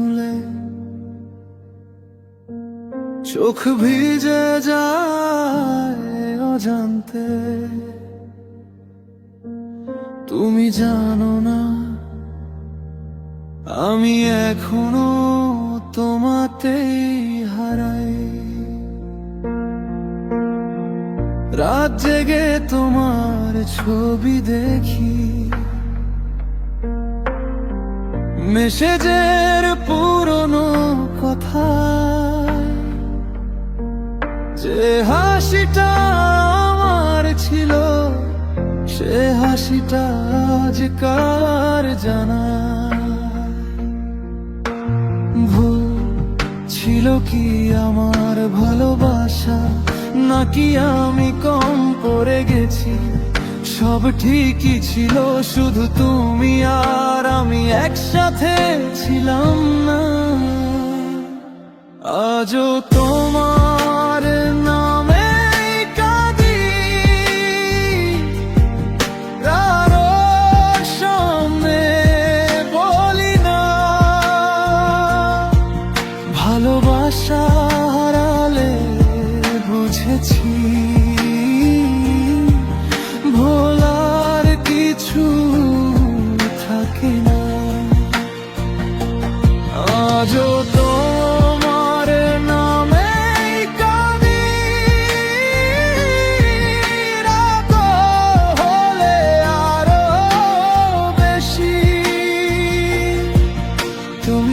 শুনলে চোখ ভিজে যায় অজান্তে। তুমি জানো না, আমি এখনও তোমাতেই হারাই। রাত জেগে তোমার ছবি দেখি মেসেজের পুরনো কথা। যে হাসিটা আমার ছিল, সে হাসিটা আজ কার জানা? ভুল ছিল কি আমার ভালোবাসা? নাকি আমি কম পড়ে গেছি? সব ঠিকই ছিল, শুধু তুমি আর আমি একসাথে ছিলাম না। আজও তোমার নামে কাঁদি। সামনে বলি না। ভালোবাসা হারালে বুঝেছি।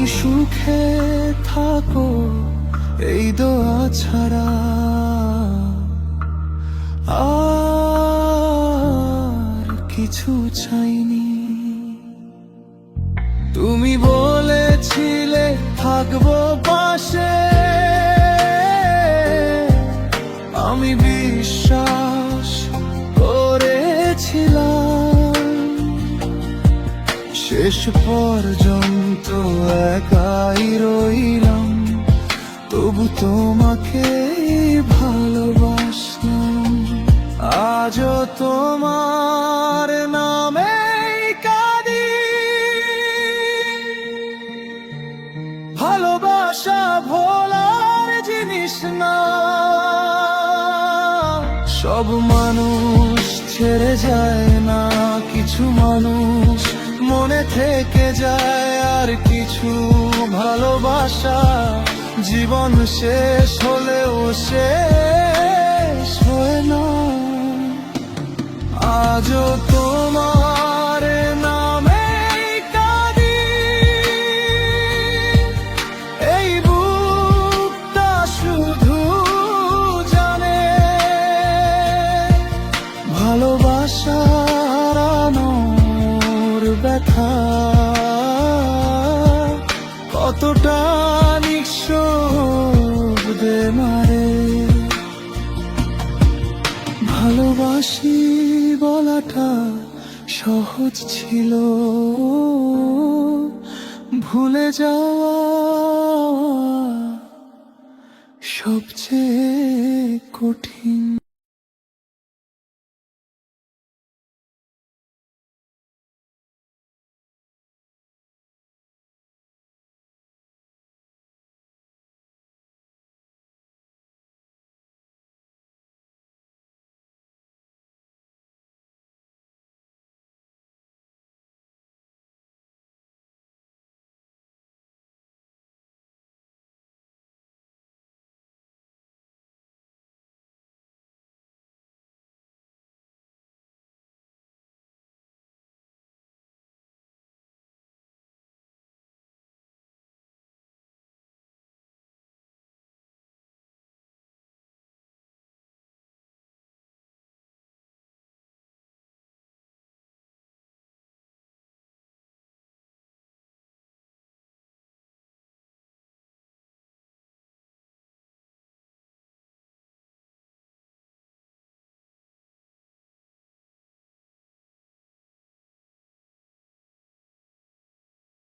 সুখে থাকো এই দোয়া ছাড়া। আর কিছু চাইনি। তুমি বলেছিলে থাকব পাশে। শেষ পর্যন্ত একাই রইলাম। তবু তোমাকে ভালোবাসলাম। আজও তোমার নামে ভালোবাসা ভোলার জিনিস না। সব মানুষ ছেড়ে যায় না, কিছু মানুষ মনে থেকে যায় আর কিছু ভালোবাসা জীবন শেষ হলেও শেষ হয় না। আজও ব্যথা। কতটা নিঃশব্দে মারে। ভালোবাসি বলাটা সহজ ছিল। ভুলে যাওয়া